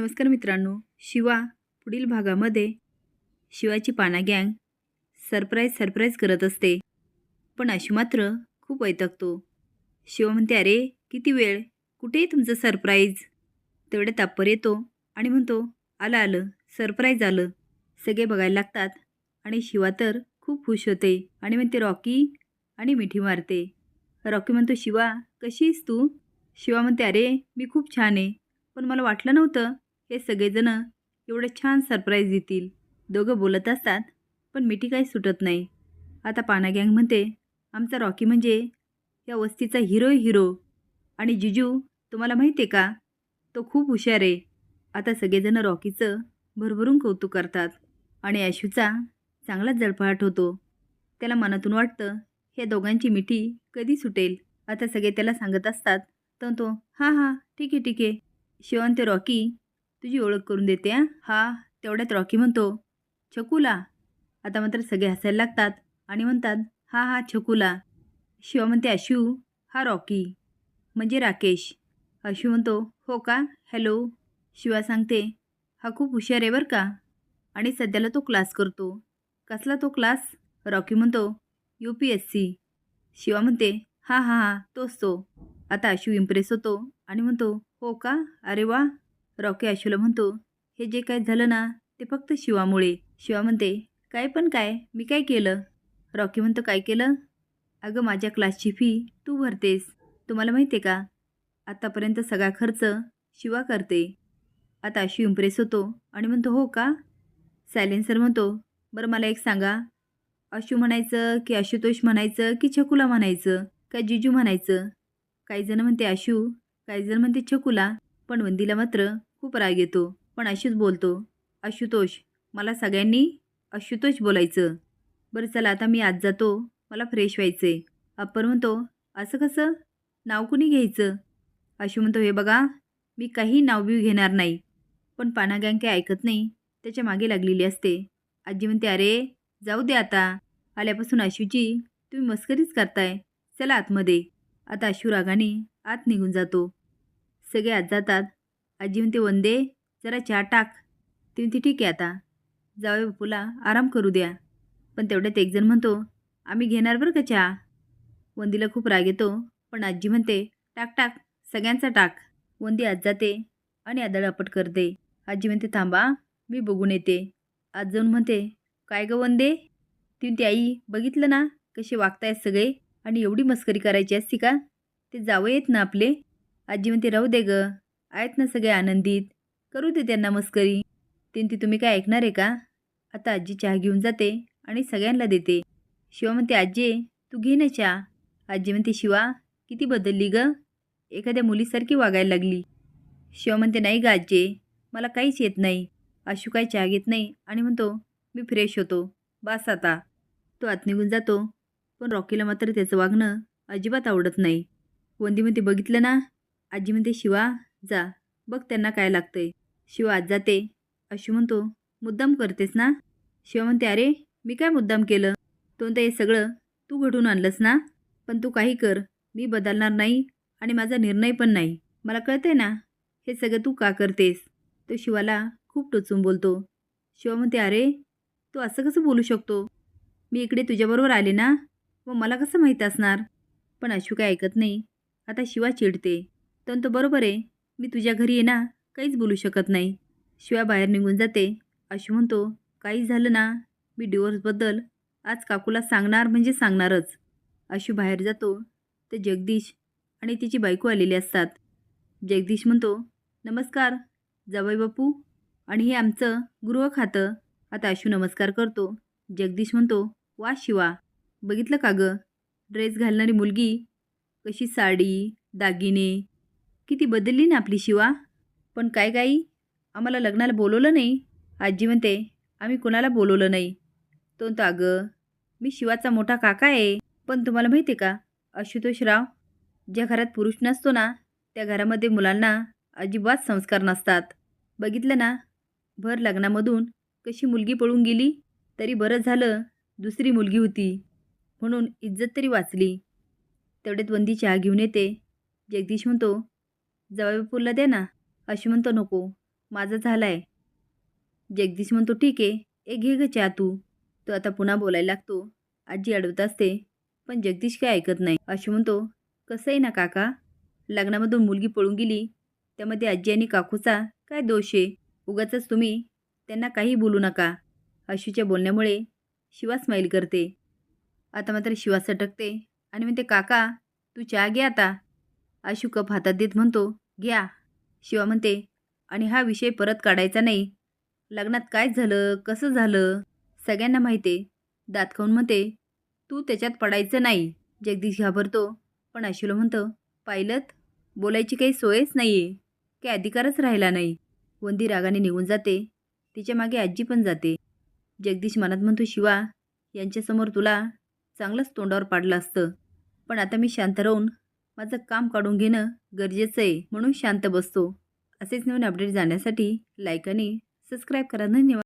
नमस्कार मित्रांनो. शिवा पुढील भागामध्ये शिवाची पाना गँग सरप्राईज सरप्राईज करत असते. पण अशी मात्र खूप वैतागतो. शिवा म्हणते अरे किती वेळ? कुठे तुमचं सरप्राईज? तेवढ्या ताप्पर येतो आणि म्हणतो आलं आलं सरप्राईज आलं. सगळे बघायला लागतात आणि शिवा तर खूप खुश होते आणि म्हणते रॉकी आणि मिठी मारते. रॉकी म्हणतो शिवा कशी आहेस तू? शिवा म्हणते अरे मी खूप छान आहे. पण मला वाटलं नव्हतं हे सगळेजण एवढं छान सरप्राईज देतील. दोघं बोलत असतात पण मिठी काही सुटत नाही. आता पाना गँग म्हणते आमचा रॉकी म्हणजे या वस्तीचा हिरो हिरो आणि जिजू तुम्हाला माहिती आहे का? तो खूप हुशार आहे. आता सगळेजणं रॉकीचं भरभरून कौतुक करतात आणि आशूचा चांगलाच जळफळाट होतो. त्याला मनातून वाटतं ह्या दोघांची मिठी कधी सुटेल? आता सगळे त्याला सांगत असतात तर तो हां हां ठीक आहे ठीक आहे. शिवंत ते रॉकी तुझी ओळख करून देते हां? हा तेवढ्यात रॉकी म्हणतो छकूला. आता मात्र सगळे हसायला लागतात आणि म्हणतात हा हा छकूला. शिवा म्हणते अशू हा रॉकी. म्हणजे राकेश. अशू म्हणतो हो का? हॅलो. शिवा सांगते हा खूप हुशार आहे बरं का? आणि सध्याला तो क्लास करतो. कसला तो क्लास? रॉकी म्हणतो U P S C. Shiva म्हणते हां हां हां तोच तो. आता अशू इम्प्रेस होतो आणि म्हणतो हो का? अरे वा रॉकी आशूला म्हणतो हे जे काय झालं ना ते फक्त शिवामुळे. शिवा म्हणते काय पण काय मी काय केलं? रॉकी म्हणतो काय केलं? अगं माझ्या क्लासची फी तू भरतेस. तुम्हाला माहिती आहे का? आत्तापर्यंत सगळा खर्च शिवा करते. आता अशी इम्प्रेस होतो आणि म्हणतो हो का? सायलेन्सर म्हणतो बरं मला एक सांगा. अशू म्हणायचं की आशुतोष म्हणायचं की छकुला म्हणायचं? का जिजू म्हणायचं? काही जण म्हणते आशू. काही जण म्हणते छकुला. पण वंदीला मात्र खूप राग येतो. पण अशीच बोलतो. आशुतोष मला सगळ्यांनी आशुतोष बोलायचं. बरं चला आता मी आज जातो. मला फ्रेश व्हायचं आहे अप्पर म्हणतो असं कसं? नाव कुणी घ्यायचं? आशू म्हणतो हे बघा मी काही नाव बिव घेणार नाही. पण पाना गँग काही ऐकत नाही. त्याच्यामागे लागलेली असते. आजी म्हणते अरे जाऊ दे आता. आल्यापासून आशूची तुम्ही मस्करीच करताय. चला आतमध्ये. आता आशू रागाने आत निघून जातो. सगळे आत जातात. आजी म्हणते वंदे जरा चहा टाक. ती म्हणते ठीक आहे आता. जावे बापूला आराम करू द्या. पण तेवढ्यात एकजण म्हणतो आम्ही घेणार बरं का चहा? वंदीला खूप राग येतो पण आजी म्हणते टाक टाक सगळ्यांचा टाक. वंदी आज जाते आणि आदळापट करते. आजी म्हणते थांबा मी बघून येते. आज जाऊन म्हणते काय गं वंदे? ती म्हणते आई बघितलं ना कसे वागतायत सगळे आणि एवढी मस्करी करायची असती का? ते जावं येत ना आपले. आजी म्हणते राहू दे गं. आहेत ना सगळे आनंदित? करू दे त्यांना मस्करी. ती तुम्ही काय ऐकणार आहे का? आता आजी चहा घेऊन जाते आणि सगळ्यांना देते. शिवा म्हणते आजी तू घे ना चहा. आजी म्हणते शिवा किती बदलली गं. एखाद्या मुलीसारखी वागायला लागली. शिवा म्हणते नाही ग आजी मला काहीच येत नाही. आशू काही चहा घेत नाही आणि म्हणतो मी फ्रेश होतो. बास आता. तो आत निघून जातो. पण रॉकीला मात्र त्याचं वागणं अजिबात आवडत नाही. वंदी म्हणते बघितलं ना? आजी म्हणते शिवा जा बघ त्यांना काय लागतंय. शिव आज जाते. अशी म्हणतो मुद्दाम करतेस ना? शिव म्हणते अरे मी काय मुद्दाम केलं? तो म्हणते हे सगळं तू घडून आणलंस ना? पण तू काही कर मी बदलणार नाही आणि माझा निर्णय पण नाही. मला कळतंय ना? हे सगळं तू का करतेस? तो शिवाला खूप टोचून बोलतो. शिवा म्हणते अरे तू असं कसं बोलू शकतो? मी इकडे तुझ्याबरोबर आले ना? व मला कसं माहीत असणार? पण अशू काय ऐकत नाही. आता शिवा चिडते. तर तो बरोबर आहे. मी तुझ्या घरी ये ना काहीच बोलू शकत नाही. शिवा बाहेर निघून जाते. अशी म्हणतो काही झालं ना? मी डिवोर्सबद्दल आज काकूला सांगणार म्हणजे सांगणारच. अशू बाहेर जातो. तर जगदीश आणि तिची बायको आलेली असतात. जगदीश म्हणतो नमस्कार जावई बापू. आणि हे आमचं गृह खातं. आता अशू नमस्कार करतो. जगदीश म्हणतो वा शिवा बघितलं का गं? ड्रेस घालणारी मुलगी कशी साडी दागिने किती बदलली ना आपली शिवा. पण काय काही आम्हाला लग्नाला बोलवलं नाही. आजी म्हणते आम्ही कोणाला बोलवलं नाही. तो म्हणतो अगं मी शिवाचा मोठा काका आहे. पण तुम्हाला माहिती आहे का आशुतोषराव ज्या घरात पुरुष नसतो ना त्या घरामध्ये मुलांना अजिबात संस्कार नसतात. बघितलं ना भर लग्नामधून कशी मुलगी पळून गेली तरी बरं झालं दुसरी मुलगी होती. म्हणून इज्जत तरी वाचली. तेवढ्यात वंदी चहा घेऊन येते. जगदीश म्हणतो जवाबी बापूला दे ना. अशी म्हणतो नको. माझं झालं आहे जगदीश म्हणतो ठीक आहे. ए घे ग चहा तू. तो आता पुन्हा बोलायला लागतो. आजी अडवत असते. पण जगदीश काय ऐकत नाही? अशी म्हणतो. कसं आहे ना काका? लग्नामधून मुलगी पळून गेली. त्यामध्ये आजी आणि काकूचा काय दोष आहे? उगाच तुम्ही त्यांना काही बोलू नका. आशूच्या बोलण्यामुळे शिवा स्माईल करते. आता मात्र शिवा सटकते. आणि म्हणते काका तू चहा घे आता. आशू कप हातात देत म्हणतो घ्या. शिवा म्हणते आणि हा विषय परत काढायचा नाही. लग्नात काय झालं? कसं झालं? सगळ्यांना माहिती. आहे दात खाऊन म्हणते तू त्याच्यात पडायचं नाही. जगदीश घाबरतो. पण आशूला म्हणतं पाहिलंत बोलायची काही सोयच नाही आहे काही अधिकारच राहिला नाही. वंदी रागाने निघून जाते. तिच्यामागे आजी पण जाते. जगदीश मनात म्हणतो शिवा यांच्यासमोर तुला चांगलंच तोंडावर पाडलं असतं. पण आता मी शांत राहून माझं काम काढून घेणं गरजेचं आहे म्हणून शांत बसतो. असेच नवीन अपडेट जाण्यासाठी लाईक आणि सबस्क्राईब करा. धन्यवाद.